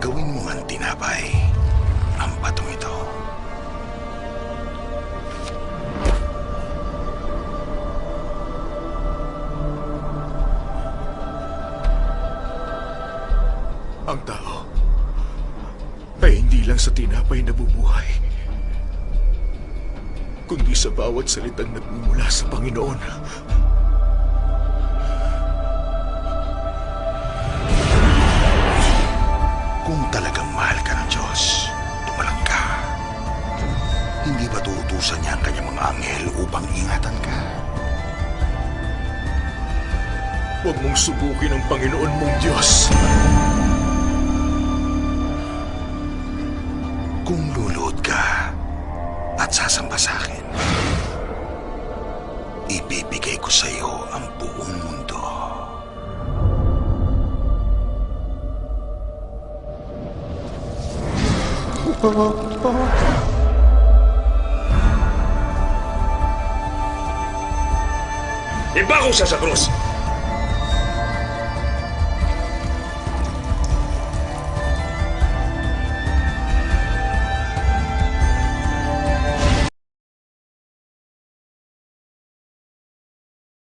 Gawin mo ang tinapay ang batong ito. Ang tao ay hindi lang sa tinapay nabubuhay, kundi sa bawat salitang nagmumula sa Panginoon. Hindi ba tuutusan niya ang kanyang mga anghel upang ingatan ka? Huwag mong subukin ang Panginoon mong Diyos. Kung lulod ka at sasamba sa akin, ibibigay ko sa iyo ang buong mundo. Iba ko siya sa krus.